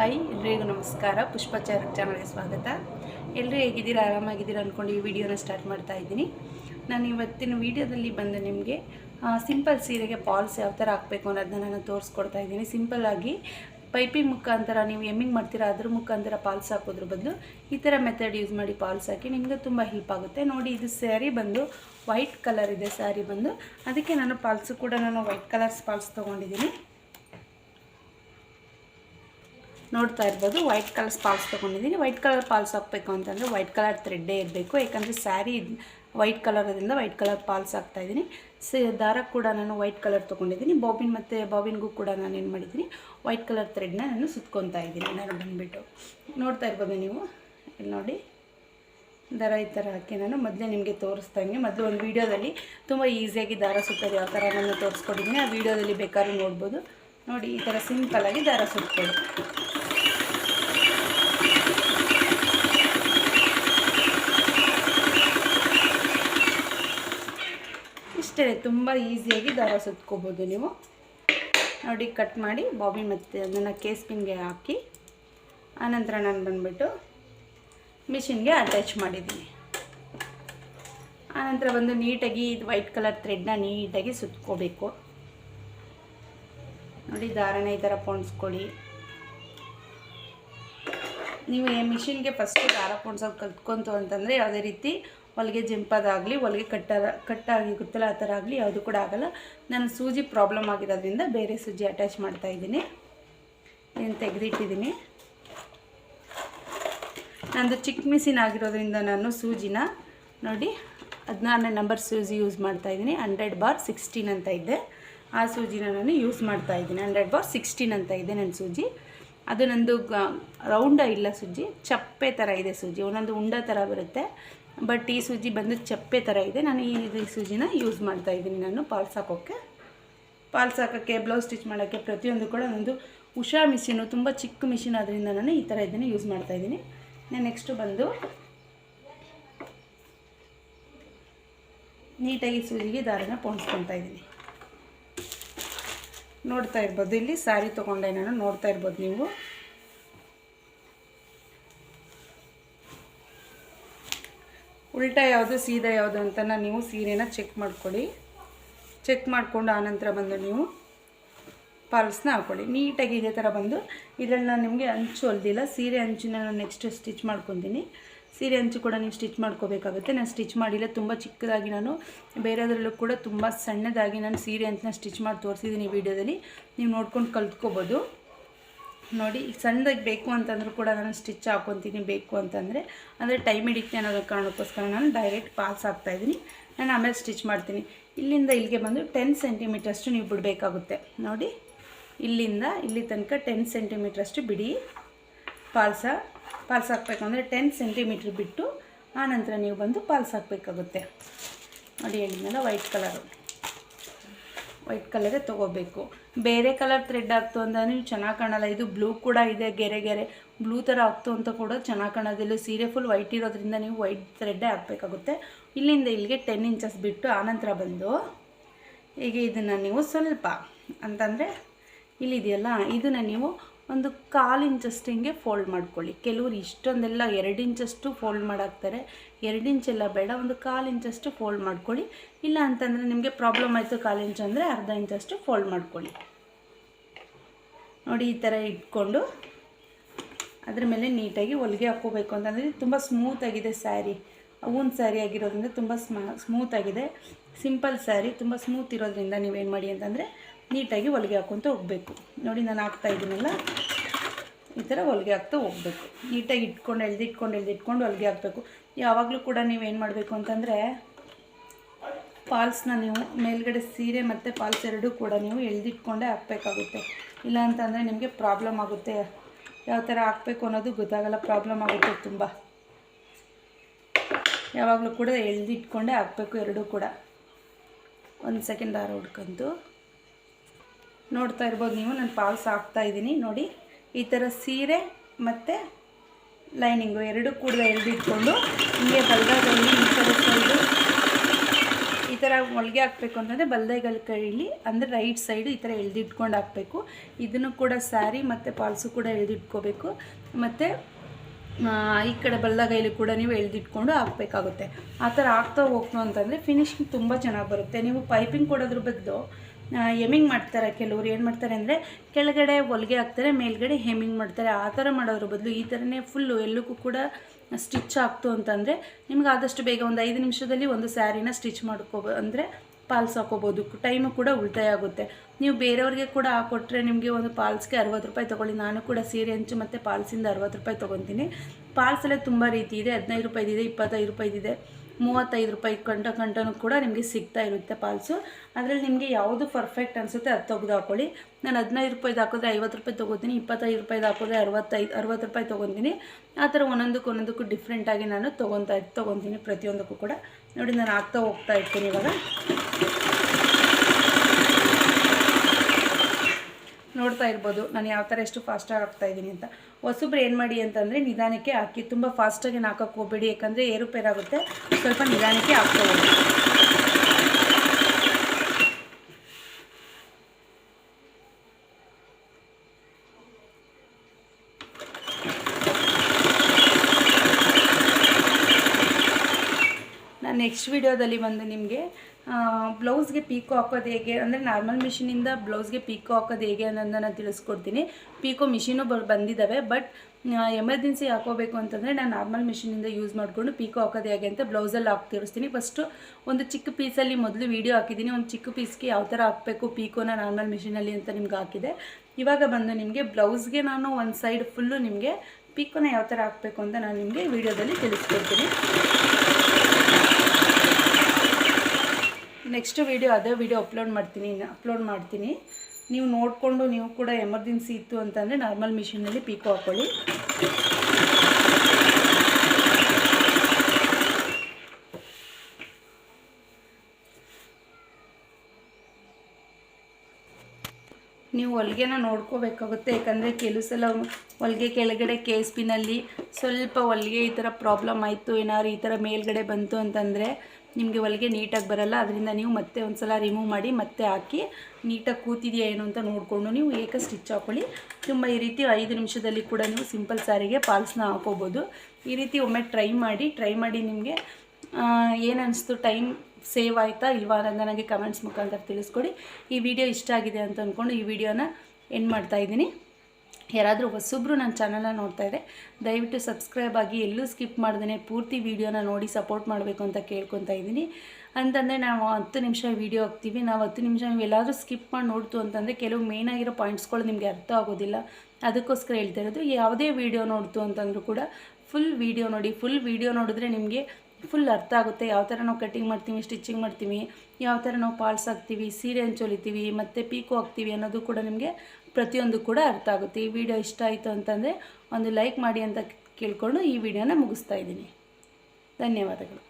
Hi, ಎಲ್ರಿಗೂ ನಮಸ್ಕಾರ. ಪುಷ್ಪಚಾರ ಚಾನಲ್ಗೆ ಸ್ವಾಗತ. ಎಲ್ಲರೂ ಹೇಗಿದ್ದೀರಾ? ಆರಾಮಾಗಿದ್ದೀರಾ ಅಂದ್ಕೊಂಡು ಈ ವಿಡಿಯೋನ ಸ್ಟಾರ್ಟ್ ಮಾಡ್ತಾ ಇದ್ದೀನಿ. ನಾನು ಇವತ್ತಿನ ವಿಡಿಯೋದಲ್ಲಿ ಬಂದು ನಿಮಗೆ ಸಿಂಪಲ್ ಸೀರೆಗೆ ಪಾಲ್ಸ್ ಯಾವ ಥರ ಹಾಕಬೇಕು ಅನ್ನೋದನ್ನ ನಾನು ತೋರಿಸ್ಕೊಡ್ತಾ ಇದ್ದೀನಿ. ಸಿಂಪಲ್ಲಾಗಿ ಪೈಪಿಂಗ್ ಮುಖಾಂತರ ನೀವು ಎಮ್ಮಿಂಗ್ ಮಾಡ್ತೀರಾ, ಅದ್ರ ಮುಖಾಂತರ ಪಾಲ್ಸ್ ಹಾಕೋದ್ರ ಬದಲು ಈ ಥರ ಮೆಥಡ್ ಯೂಸ್ ಮಾಡಿ ಪಾಲ್ಸ್ ಹಾಕಿ ನಿಮಗೆ ತುಂಬ ಹೆಲ್ಪ್ ಆಗುತ್ತೆ. ನೋಡಿ, ಇದು ಸ್ಯಾರಿ ಬಂದು ವೈಟ್ ಕಲರ್ ಇದೆ ಸ್ಯಾರಿ ಬಂದು. ಅದಕ್ಕೆ ನಾನು ಪಾಲ್ಸು ಕೂಡ ನಾನು ವೈಟ್ ಕಲರ್ಸ್ ಪಾಲ್ಸ್ ತೊಗೊಂಡಿದ್ದೀನಿ. ನೋಡ್ತಾ ಇರ್ಬೋದು. ವೈಟ್ ಕಲರ್ ಪಾಲ್ಸ್ ತೊಗೊಂಡಿದ್ದೀನಿ. ವೈಟ್ ಕಲರ್ ಪಾಲ್ಸ್ ಹಾಕಬೇಕು ಅಂತಂದರೆ ವೈಟ್ ಕಲರ್ ಥ್ರೆಡ್ಡೇ ಇರಬೇಕು. ಯಾಕಂದರೆ ಸ್ಯಾರಿ ವೈಟ್ ಕಲರ್ ಅದರಿಂದ ವೈಟ್ ಕಲರ್ ಪಾಲ್ಸ್ ಹಾಕ್ತಾಯಿದ್ದೀನಿ ಸ, ದಾರ ಕೂಡ ನಾನು ವೈಟ್ ಕಲರ್ ತೊಗೊಂಡಿದ್ದೀನಿ. ಬಾಬಿನ್ ಮತ್ತು ಬಾಬಿನ್ಗೂ ಕೂಡ ನಾನು ಏನು ಮಾಡಿದ್ದೀನಿ? ವೈಟ್ ಕಲರ್ ಥ್ರೆಡ್ನ ನಾನು ಸುತ್ಕೊತಾ ಇದ್ದೀನಿ ನಾನು ಬಂದುಬಿಟ್ಟು. ನೋಡ್ತಾ ಇರ್ಬೋದು ನೀವು. ಇಲ್ಲಿ ನೋಡಿ. ದಾರ ಈ ಥರ ಹಾಕಿ ನಾನು ಮೊದಲೇ ನಿಮಗೆ ತೋರಿಸ್ದಂಗೆ, ಮೊದಲು ಒಂದು ವೀಡಿಯೋದಲ್ಲಿ ತುಂಬ ಈಸಿಯಾಗಿ ದಾರ ಸುತ್ತೋದು ಯಾವ ಥರ ನಾನು ತೋರಿಸ್ಕೊಟ್ಟಿದ್ದೀನಿ. ಆ ವೀಡಿಯೋದಲ್ಲಿ ಬೇಕಾದ್ರೂ ನೋಡ್ಬೋದು. ನೋಡಿ, ಈ ಥರ ಸಿಂಪಲ್ಲಾಗಿ ದಾರ ಸುತ್ಕೊಳ್ಳಿ ಇಷ್ಟೇ ತುಂಬ ಈಸಿಯಾಗಿ ದಾರ ಸುತ್ಕೋಬೋದು ನೀವು. ನೋಡಿ ಕಟ್ ಮಾಡಿ ಬಾಬಿ ಮತ್ತು ಅದನ್ನು ಕೇಸ್ಪಿನ್ಗೆ ಹಾಕಿ, ಆನಂತರ ನಾನು ಬಂದುಬಿಟ್ಟು ಮಿಷಿನ್ಗೆ ಅಟ್ಯಾಚ್ ಮಾಡಿದ್ದೀನಿ. ಆನಂತರ ಬಂದು ನೀಟಾಗಿ ಇದು ವೈಟ್ ಕಲರ್ ಥ್ರೆಡ್ನ ನೀಟಾಗಿ ಸುತ್ಕೋಬೇಕು. ನೋಡಿ ದಾರನ ಈ ಥರ ಪೋಣಿಸ್ಕೊಳ್ಳಿ ನೀವು ಈ ಮಿಷಿನ್ಗೆ ಫಸ್ಟು ದಾರ ಪೊಣ್ಸೋದು ಕಲ್ತ್ಕೊಂತು ಅಂತಂದರೆ ಯಾವುದೇ ರೀತಿ ಹೊಲಿಗೆ ಜಂಪದಾಗಲಿ, ಹೊಲಿಗೆ ಕಟ್ಟಾದ ಕಟ್ಟಾಗಿ ಗೊತ್ತಲ್ಲ ಆ ಥರ ಆಗಲಿ ಯಾವುದು ಕೂಡ ಆಗಲ್ಲ. ನಾನು ಸೂಜಿ ಪ್ರಾಬ್ಲಮ್ ಆಗಿರೋದ್ರಿಂದ ಬೇರೆ ಸೂಜಿ ಅಟ್ಯಾಚ್ ಮಾಡ್ತಾ ಇದ್ದೀನಿ. ಏನು ತೆಗೆದಿಟ್ಟಿದ್ದೀನಿ. ನಂದು ಚಿಕ್ಕ ಮಿಷಿನ್ ಆಗಿರೋದ್ರಿಂದ ನಾನು ಸೂಜಿನ ನೋಡಿ, ಹದಿನಾರನೇ ನಂಬರ್ ಸೂಜಿ ಯೂಸ್ ಮಾಡ್ತಾ ಇದ್ದೀನಿ. ಹಂಡ್ರೆಡ್ ಬಾರ್ ಸಿಕ್ಸ್ಟೀನ್ ಅಂತ ಇದೆ. ಆ ಸೂಜಿನ ನಾನು ಯೂಸ್ ಮಾಡ್ತಾ ಇದ್ದೀನಿ. ಹಂಡ್ರೆಡ್ ಬಾರ್ ಸಿಕ್ಸ್ಟೀನ್ ಅಂತ ಇದೆ ನನ್ನ ಸೂಜಿ. ಅದು ನಂದು ರೌಂಡ ಇಲ್ಲ ಸೂಜಿ, ಚಪ್ಪೆ ಥರ ಇದೆ ಸೂಜಿ. ಒಂದೊಂದು ಉಂಡ ಥರ ಬರುತ್ತೆ. ಬಟ್ ಈ ಸೂಜಿ ಬಂದು ಚಪ್ಪೆ ಥರ ಇದೆ. ನಾನು ಈ ಸೂಜಿನ ಯೂಸ್ ಮಾಡ್ತಾ ಇದ್ದೀನಿ ನಾನು ಪಾಲ್ಸ್ ಹಾಕೋಕ್ಕೆ ಪಾಲ್ಸ್ ಹಾಕೋಕ್ಕೆ ಬ್ಲೌಸ್ ಸ್ಟಿಚ್ ಮಾಡೋಕ್ಕೆ ಪ್ರತಿಯೊಂದು ಕೂಡ ಒಂದು ಉಷಾ ಮಿಷಿನು ತುಂಬ ಚಿಕ್ಕ ಮಿಷಿನ್ ಆದ್ದರಿಂದ ನಾನು ಈ ಥರ ಇದನ್ನು ಯೂಸ್ ಮಾಡ್ತಾ ಇದ್ದೀನಿ. ನಾನು ನೆಕ್ಸ್ಟು ಬಂದು ನೀಟಾಗಿ ಸೂಜಿಗೆ ದಾರನ ಪೋಣಿಸ್ಕೊತಾ ಇದ್ದೀನಿ. ನೋಡ್ತಾ ಇರ್ಬೋದು ಇಲ್ಲಿ, ಸಾರಿ ತೊಗೊಂಡೆ ನಾನು, ನೋಡ್ತಾ ಇರ್ಬೋದು ನೀವು. ಉಲ್ಟಾ ಯಾವುದು, ಸೀದಾ ಯಾವುದು ಅಂತ ನೀವು ಸೀರೆನ ಚೆಕ್ ಮಾಡ್ಕೊಳ್ಳಿ. ಚೆಕ್ ಮಾಡಿಕೊಂಡು ಆನಂತರ ಬಂದು ನೀವು ಪಾಲ್ಸ್ನ ಹಾಕ್ಕೊಳ್ಳಿ ನೀಟಾಗಿ ಇದೇ ಥರ ಬಂದು ಇದರಲ್ಲಿ ನಾನು ನಿಮಗೆ ಅಂಚು ಹೊಲ್ದಿಲ್ಲ, ಸೀರೆ ಅಂಚಿನ ನಾನು ನೆಕ್ಸ್ಟ್ ಸ್ಟಿಚ್ ಮಾಡ್ಕೊತೀನಿ. ಸೀರೆ ಅಂಚು ಕೂಡ ನೀವು ಸ್ಟಿಚ್ ಮಾಡ್ಕೋಬೇಕಾಗುತ್ತೆ. ನಾನು ಸ್ಟಿಚ್ ಮಾಡಿಲ್ಲ, ತುಂಬ ಚಿಕ್ಕದಾಗಿ ನಾನು, ಬೇರೆದ್ರಲ್ಲೂ ಕೂಡ ತುಂಬ ಸಣ್ಣದಾಗಿ ನಾನು ಸೀರೆ ಅಂತ ಸ್ಟಿಚ್ ಮಾಡಿ ತೋರಿಸಿದ್ದೀನಿ ವೀಡಿಯೋದಲ್ಲಿ. ನೀವು ನೋಡ್ಕೊಂಡು ಕಲ್ತ್ಕೋಬೋದು. ನೋಡಿ, ಸಣ್ಣದಾಗಿ ಬೇಕು ಅಂತಂದ್ರೂ ಕೂಡ ನಾನು ಸ್ಟಿಚ್ ಹಾಕ್ಕೊತೀನಿ ಬೇಕು ಅಂತಂದರೆ. ಅಂದರೆ ಟೈಮ್ ಹಿಡಿತೀನಿ ಅನ್ನೋದಕ್ಕೆ ಕಾರಣಕ್ಕೋಸ್ಕರ ನಾನು ಡೈರೆಕ್ಟ್ ಪಾಲ್ಸ್ ಹಾಕ್ತಾಯಿದ್ದೀನಿ ನಾನು ಆಮೇಲೆ ಸ್ಟಿಚ್ ಮಾಡ್ತೀನಿ. ಇಲ್ಲಿಂದ ಇಲ್ಲಿಗೆ ಬಂದು ಟೆನ್ ಸೆಂಟಿಮೀಟ್ರಷ್ಟು ನೀವು ಬಿಡಬೇಕಾಗುತ್ತೆ. ನೋಡಿ, ಇಲ್ಲಿಂದ ಇಲ್ಲಿ ತನಕ ಟೆನ್ ಸೆಂಟಿಮೀಟ್ರಷ್ಟು ಬಿಡಿ, ಪಾಲ್ಸ, ಪಾಲ್ಸ್ ಹಾಕಬೇಕು ಅಂದರೆ ಟೆನ್ ಸೆಂಟಿಮೀಟ್ರ್ ಬಿಟ್ಟು ಆನಂತರ ನೀವು ಬಂದು ಪಾಲ್ಸ್ ಹಾಕಬೇಕಾಗುತ್ತೆ. ನೋಡಿ ಹೇಳಿದ್ಮೇಲೆ ವೈಟ್ ಕಲರು ವೈಟ್ ಕಲರೇ ತೊಗೋಬೇಕು. ಬೇರೆ ಕಲರ್ ಥ್ರೆಡ್ ಆಗ್ತು ಅಂತ ನೀವು ಚೆನ್ನಾಗಿ ಕಾಣಲ್ಲ. ಇದು ಬ್ಲೂ ಕೂಡ ಇದೆ, ಗೆರೆ ಗೆರೆ. ಬ್ಲೂ ಥರ ಆಗ್ತು ಅಂತ ಕೂಡ ಚೆನ್ನಾಗಿ ಕಾಣೋದಿಲ್ಲ. ಸೀರೆ ಫುಲ್ ವೈಟ್ ಇರೋದ್ರಿಂದ ನೀವು ವೈಟ್ ಥ್ರೆಡ್ಡೇ ಹಾಕಬೇಕಾಗುತ್ತೆ. ಇಲ್ಲಿಂದ ಇಲ್ಲಿಗೆ ಟೆನ್ ಇಂಚಸ್ ಬಿಟ್ಟು ಆನಂತರ ಬಂದು ಈಗ ಇದನ್ನು ನೀವು ಸ್ವಲ್ಪ ಅಂತಂದರೆ ಇಲ್ಲಿದೆಯಲ್ಲ, ಇದನ್ನು ನೀವು ಒಂದು ಕಾಲು ಇಂಚಷ್ಟು ಹಿಂಗೆ ಫೋಲ್ಡ್ ಮಾಡ್ಕೊಳ್ಳಿ. ಕೆಲವರು ಇಷ್ಟೊಂದೆಲ್ಲ ಎರಡು ಇಂಚಷ್ಟು ಫೋಲ್ಡ್ ಮಾಡಾಕ್ತಾರೆ. ಎರಡು ಇಂಚೆಲ್ಲ ಬೇಡ, ಒಂದು ಕಾಲು ಇಂಚಷ್ಟು ಫೋಲ್ಡ್ ಮಾಡ್ಕೊಳ್ಳಿ. ಇಲ್ಲ ಅಂತಂದರೆ ನಿಮಗೆ ಪ್ರಾಬ್ಲಮ್ ಆಯಿತು ಕಾಲು ಇಂಚು ಅಂದರೆ ಅರ್ಧ ಇಂಚಷ್ಟು ಫೋಲ್ಡ್ ಮಾಡ್ಕೊಳ್ಳಿ. ನೋಡಿ ಈ ಥರ ಇಟ್ಕೊಂಡು ಅದ್ರ ಮೇಲೆ ನೀಟಾಗಿ ಹೊಲಿಗೆ ಹಾಕ್ಕೋಬೇಕು ಅಂತಂದರೆ ತುಂಬ ಸ್ಮೂತಾಗಿದೆ ಸ್ಯಾರಿ. ಹೂನ್ ಸ್ಯಾರಿ ಆಗಿರೋದ್ರಿಂದ ತುಂಬ ಸ್ಮಾ ಸ್ಮೂತಾಗಿದೆ ಸಿಂಪಲ್ ಸ್ಯಾರಿ, ತುಂಬ ಸ್ಮೂತ್ ಇರೋದ್ರಿಂದ ನೀವೇನು ಮಾಡಿ ಅಂತಂದರೆ ನೀಟಾಗಿ ಹೊಲಿಗೆ ಹಾಕ್ಕೊತ ಹೋಗಬೇಕು. ನೋಡಿ ನಾನು ಹಾಕ್ತಾ ಇದ್ದೀನಲ್ಲ ಈ ಥರ ಹೊಲಿಗೆ ಹಾಕ್ತಾ ಹೋಗಬೇಕು. ನೀಟಾಗಿ ಇಟ್ಕೊಂಡು ಎಳ್ದಿಟ್ಕೊಂಡು ಎಳ್ದಿಟ್ಕೊಂಡು ಹೊಲಿಗೆ ಹಾಕಬೇಕು. ಯಾವಾಗಲೂ ಕೂಡ ನೀವೇನು ಮಾಡಬೇಕು ಅಂತಂದರೆ, ಪಾಲ್ಸ್ನ ನೀವು ಮೇಲ್ಗಡೆ ಸೀರೆ ಮತ್ತು ಪಾಲ್ಸ್ ಎರಡೂ ಕೂಡ ನೀವು ಎಳ್ದಿಟ್ಕೊಂಡೇ ಹಾಕ್ಬೇಕಾಗುತ್ತೆ. ಇಲ್ಲ ಅಂತಂದರೆ ನಿಮಗೆ ಪ್ರಾಬ್ಲಮ್ ಆಗುತ್ತೆ. ಯಾವ ಥರ ಹಾಕ್ಬೇಕು ಅನ್ನೋದು ಗೊತ್ತಾಗಲ್ಲ, ಪ್ರಾಬ್ಲಮ್ ಆಗುತ್ತೆ ತುಂಬ. ಯಾವಾಗಲೂ ಕೂಡ ಎಳ್ದಿಟ್ಕೊಂಡೇ ಹಾಕ್ಬೇಕು ಎರಡೂ ಕೂಡ. ಒಂದು ಸೆಕೆಂಡ್ ದಾರ ಹುಡ್ಕಂತು. ನೋಡ್ತಾ ಇರ್ಬೋದು ನೀವು. ನಾನು ಪಾಲ್ಸ್ ಹಾಕ್ತಾ ಇದ್ದೀನಿ. ನೋಡಿ, ಈ ಥರ ಸೀರೆ ಮತ್ತು ಲೈನಿಂಗು ಎರಡೂ ಕೂಡ ಎಳ್ದಿಟ್ಕೊಂಡು ಹಿಂಗೆ ಬಲ್ದಾಗಲ್ಲಿ ಈ ಥರ ಸೈಡು, ಈ ಥರ ಹೊಲಿಗೆ ಹಾಕಬೇಕು ಅಂತಂದರೆ ಬಲ್ದೈಗಲ್ ಕೈಲಿ, ಅಂದರೆ ರೈಟ್ ಸೈಡು ಈ ಥರ ಎಳ್ದಿಟ್ಕೊಂಡು ಹಾಕಬೇಕು. ಇದನ್ನು ಕೂಡ ಸ್ಯಾರಿ ಮತ್ತು ಪಾಲ್ಸು ಕೂಡ ಎಳೆದಿಟ್ಕೋಬೇಕು. ಮತ್ತು ಈ ಕಡೆ ಬಲ್ಲಗೈಲಿ ಕೂಡ ನೀವು ಎಳ್ದಿಟ್ಕೊಂಡು ಹಾಕಬೇಕಾಗುತ್ತೆ. ಆ ಥರ ಹಾಕ್ತಾ ಹೋಗ್ತು ಅಂತಂದರೆ ಫಿನಿಶಿಂಗ್ ತುಂಬ ಚೆನ್ನಾಗಿ ಬರುತ್ತೆ. ನೀವು ಪೈಪಿಂಗ್ ಕೊಡೋದ್ರ ಬದಲು ಎಮಿಂಗ್ ಮಾಡ್ತಾರೆ ಕೆಲವರು. ಏನು ಮಾಡ್ತಾರೆ ಅಂದರೆ ಕೆಳಗಡೆ ಹೊಲಿಗೆ ಹಾಕ್ತಾರೆ, ಮೇಲ್ಗಡೆ ಹೆಮ್ಮಿಂಗ್ ಮಾಡ್ತಾರೆ. ಆ ಥರ ಮಾಡೋದ್ರ ಬದಲು ಈ ಥರನೇ ಫುಲ್ಲು ಎಲ್ಲಕ್ಕೂ ಕೂಡ ಸ್ಟಿಚ್ ಆಗ್ತು ಅಂತಂದರೆ ನಿಮ್ಗೆ ಆದಷ್ಟು ಬೇಗ ಒಂದು ಐದು ನಿಮಿಷದಲ್ಲಿ ಒಂದು ಸ್ಯಾರಿನ ಸ್ಟಿಚ್ ಮಾಡ್ಕೋಬ ಅಂದರೆ ಪಾಲ್ಸ್ ಹಾಕೋಬೋದು ಟೈಮು ಕೂಡ ಉಳಿತಾಯ ಆಗುತ್ತೆ. ನೀವು ಬೇರೆಯವ್ರಿಗೆ ಕೂಡ ಹಾಕೊಟ್ರೆ ನಿಮಗೆ ಒಂದು ಪಾಲ್ಸ್ಗೆ ಅರವತ್ತು ರೂಪಾಯಿ ತೊಗೊಳ್ಳಿ. ನಾನು ಕೂಡ ಸೀರೆ ಹಂಚು ಮತ್ತು ಪಾಲ್ಸಿಂದ ಅರವತ್ತು ರೂಪಾಯಿ ತೊಗೊತೀನಿ. ಪಾಲ್ಸಲ್ಲೇ ತುಂಬ ರೀತಿ ಇದೆ. ಹದಿನೈದು ರೂಪಾಯಿದಿದೆ, ಇಪ್ಪತ್ತೈದು ರೂಪಾಯಿದಿದೆ. ಮೂವತ್ತೈದು ರೂಪಾಯಿ ಕಂಟ ಕಂಟನೂ ಕೂಡ ನಿಮಗೆ ಸಿಗ್ತಾ ಇರುತ್ತೆ ಪಾಲ್ಸು. ಅದರಲ್ಲಿ ನಿಮಗೆ ಯಾವುದು ಪರ್ಫೆಕ್ಟ್ ಅನಿಸುತ್ತೆ ಅದು ತೆಗೆದು ಹಾಕೊಳ್ಳಿ. ನಾನು ಹದಿನೈದು ರೂಪಾಯಿದು ಹಾಕಿದ್ರೆ ಐವತ್ತು ರೂಪಾಯಿ ತೊಗೋತೀನಿ, ಇಪ್ಪತ್ತೈದು ರೂಪಾಯಿದು ಹಾಕಿದ್ರೆ ಅರವತ್ತೈದು, ಅರವತ್ತು ರೂಪಾಯಿ ತೊಗೊತೀನಿ. ಆ ಥರ ಒಂದೊಂದಕ್ಕೂ ಒಂದೊಂದಕ್ಕೂ ಡಿಫ್ರೆಂಟಾಗಿ ನಾನು ತೊಗೊತಾ ತೊಗೊತೀನಿ ಪ್ರತಿಯೊಂದಕ್ಕೂ ಕೂಡ. ನೋಡಿ ನಾನು ಆಗ್ತಾ ಹೋಗ್ತಾ ಇರ್ತೀನಿ ಇವಾಗ. ನೋಡ್ತಾ ಇರ್ಬೋದು. ನಾನು ಯಾವ ಥರ ಎಷ್ಟು ಫಾಸ್ಟಾಗಿ ಹಾಕ್ತಾ ಇದ್ದೀನಿ ಅಂತ. ಹೊಸಬ್ರು ಏನು ಮಾಡಿ ಅಂತಂದರೆ ನಿಧಾನಕ್ಕೆ ಹಾಕಿ. ತುಂಬ ಫಾಸ್ಟಾಗಿ ಹಾಕೋಕ್ಕೆ ಹೋಗಬೇಡಿ. ಯಾಕಂದರೆ ಏರುಪೇರಾಗುತ್ತೆ ಸ್ವಲ್ಪ ನಿಧಾನಕ್ಕೆ ಹಾಕ್ಕೋಬೋದು ನೆಕ್ಸ್ಟ್ ವಿಡಿಯೋದಲ್ಲಿ ಬಂದು ನಿಮಗೆ ಬ್ಲೌಸ್ಗೆ ಪೀಕೋ ಹಾಕೋದು ಹೇಗೆ? ಅಂದರೆ ನಾರ್ಮಲ್ ಮಿಷಿನಿಂದ ಬ್ಲೌಸ್ಗೆ ಪೀಕೋ ಹಾಕೋದು ಹೇಗೆ ಅನ್ನೋದನ್ನ ನಾನು ತಿಳಿಸ್ಕೊಡ್ತೀನಿ. ಪೀಕೋ ಮಿಷಿನು ಬ ಬಂದಿದ್ದಾವೆ ಬಟ್ ಎಮರ್ಜೆನ್ಸಿ ಹಾಕೋಬೇಕು ಅಂತಂದರೆ ನಾನು ನಾರ್ಮಲ್ ಮಿಷಿನಿಂದ ಯೂಸ್ ಮಾಡಿಕೊಂಡು ಪೀಕೋ ಹಾಕೋದು ಹೇಗೆ ಅಂತ ಬ್ಲೌಸಲ್ಲಿ ಹಾಕಿ ತೋರಿಸ್ತೀನಿ ಫಸ್ಟು ಒಂದು ಚಿಕ್ಕ ಪೀಸಲ್ಲಿ ಮೊದಲು ವೀಡಿಯೋ ಹಾಕಿದ್ದೀನಿ. ಒಂದು ಚಿಕ್ಕ ಪೀಸ್ಗೆ ಯಾವ ಥರ ಹಾಕಬೇಕು ಪೀಕೋನ ನಾರ್ಮಲ್ ಮಿಷಿನಲ್ಲಿ ಅಂತ ನಿಮ್ಗೆ ಹಾಕಿದೆ. ಇವಾಗ ಬಂದು ನಿಮಗೆ ಬ್ಲೌಸ್ಗೆ ನಾನು ಒಂದು ಸೈಡ್ ಫುಲ್ಲು ನಿಮಗೆ ಪೀಕೋನ ಯಾವ ಥರ ಹಾಕಬೇಕು ಅಂತ ನಾನು ನಿಮಗೆ ವಿಡಿಯೋದಲ್ಲಿ ತಿಳಿಸ್ಕೊಡ್ತೀನಿ. ನೆಕ್ಸ್ಟ್ ವೀಡಿಯೋ ಅದೇ ವೀಡಿಯೋ ಅಪ್ಲೋಡ್ ಮಾಡ್ತೀನಿ ಅಪ್ಲೋಡ್ ಮಾಡ್ತೀನಿ. ನೀವು ನೋಡಿಕೊಂಡು ನೀವು ಕೂಡ ಎಮರ್ಜೆನ್ಸಿ ಇತ್ತು ಅಂತಂದರೆ ನಾರ್ಮಲ್ ಮಿಷಿನಲ್ಲಿ ಪೀಕೋ ಹಾಕ್ಕೊಳ್ಳಿ ನೀವು ಹೊಲಿಗೆನ ನೋಡ್ಕೋಬೇಕಾಗುತ್ತೆ. ಯಾಕಂದರೆ ಕೆಲವು ಸಲ ಹೊಲಿಗೆ ಕೆಳಗಡೆ ಕೇಸ್ ಪಿನಲ್ಲಿ ಸ್ವಲ್ಪ ಹೊಲಿಗೆ ಈ ಥರ ಪ್ರಾಬ್ಲಮ್ ಆಯಿತು, ಏನಾದ್ರು ಈ ಥರ ಮೇಲ್ಗಡೆ ಬಂತು ಅಂತಂದರೆ ನಿಮಗೆ ಹೊಲಿಗೆ ನೀಟಾಗಿ ಬರಲ್ಲ. ಅದರಿಂದ ನೀವು ಮತ್ತೆ ಒಂದು ಸಲ ರಿಮೂವ್ ಮಾಡಿ ಮತ್ತೆ ಹಾಕಿ ನೀಟಾಗಿ ಕೂತಿದೆಯಾ ಏನು ಅಂತ ನೋಡಿಕೊಂಡು ನೀವು ಏಕ ಸ್ಟಿಚ್ ಹಾಕೊಳ್ಳಿ. ತುಂಬ ಈ ರೀತಿ ಐದು ನಿಮಿಷದಲ್ಲಿ ಕೂಡ ನೀವು ಸಿಂಪಲ್ ಸ್ಯಾರಿಗೆ ಪಾಲ್ಸ್ನ ಹಾಕೋಬೋದು. ಈ ರೀತಿ ಒಮ್ಮೆ ಟ್ರೈ ಮಾಡಿ ಟ್ರೈ ಮಾಡಿ ನಿಮಗೆ ಏನು ಅನ್ನಿಸ್ತು ಟೈಮ್ ಸೇವ್ ಆಯಿತಾ ಇಲ್ವಾ ಅನ್ನೋದು ನನಗೆ ಕಮೆಂಟ್ಸ್ ಮುಖಾಂತರ ತಿಳಿಸ್ಕೊಡಿ. ಈ ವಿಡಿಯೋ ಇಷ್ಟ ಆಗಿದೆ ಅಂತ ಅಂದ್ಕೊಂಡು ಈ ವಿಡಿಯೋನ ಎಂಡ್ ಮಾಡ್ತಾ ಇದ್ದೀನಿ. ಯಾರಾದರೂ ಹೊಸಬ್ರು ನನ್ನ ಚಾನಲ್ನ ನೋಡ್ತಾ ಇದ್ದೆ ದಯವಿಟ್ಟು ಸಬ್ಸ್ಕ್ರೈಬ್ ಆಗಿ ಎಲ್ಲೂ ಸ್ಕಿಪ್ ಮಾಡ್ದೇ ಪೂರ್ತಿ ವೀಡಿಯೋನ ನೋಡಿ ಸಪೋರ್ಟ್ ಮಾಡಬೇಕು ಅಂತ ಕೇಳ್ಕೊತಾ ಇದ್ದೀನಿ. ಅಂತಂದರೆ ನಾವು ಹತ್ತು ನಿಮಿಷ ವೀಡಿಯೋ ಹಾಕ್ತೀವಿ. ನಾವು ಹತ್ತು ನಿಮಿಷ ನೀವು ಎಲ್ಲಾದರೂ ಸ್ಕಿಪ್ ಮಾಡಿ ನೋಡ್ತು ಅಂತಂದರೆ ಕೆಲವು ಮೇನ್ ಆಗಿರೋ ಪಾಯಿಂಟ್ಸ್ಗಳು ನಿಮಗೆ ಅರ್ಥ ಆಗೋದಿಲ್ಲ. ಅದಕ್ಕೋಸ್ಕರ ಹೇಳ್ತಾ ಇರೋದು, ಯಾವುದೇ ವೀಡಿಯೋ ನೋಡ್ತು ಅಂತಂದರೂ ಕೂಡ ಫುಲ್ ವೀಡಿಯೋ ನೋಡಿ ಫುಲ್ ವೀಡಿಯೋ ನೋಡಿದ್ರೆ ನಿಮಗೆ ಫುಲ್ ಅರ್ಥ ಆಗುತ್ತೆ. ಯಾವ ಥರ ನಾವು ಕಟ್ಟಿಂಗ್ ಮಾಡ್ತೀವಿ ಸ್ಟಿಚಿಂಗ್ ಮಾಡ್ತೀವಿ, ಯಾವ ಥರ ನಾವು ಪಾಲ್ಸ್ ಹಾಕ್ತೀವಿ, ಸೀರೆ ಹಂಚೊಲಿತೀವಿ ಮತ್ತು ಪೀಕು ಹಾಕ್ತೀವಿ ಅನ್ನೋದು ಕೂಡ ನಿಮಗೆ ಪ್ರತಿಯೊಂದು ಕೂಡ ಅರ್ಥ ಆಗುತ್ತೆ. ಈ ವಿಡಿಯೋ ಇಷ್ಟ ಆಯಿತು ಅಂತಂದರೆ ಒಂದು ಲೈಕ್ ಮಾಡಿ ಅಂತ ಕೇಳಿಕೊಂಡು ಈ ವಿಡಿಯೋನ ಮುಗಿಸ್ತಾ ಇದ್ದೀನಿ. ಧನ್ಯವಾದಗಳು.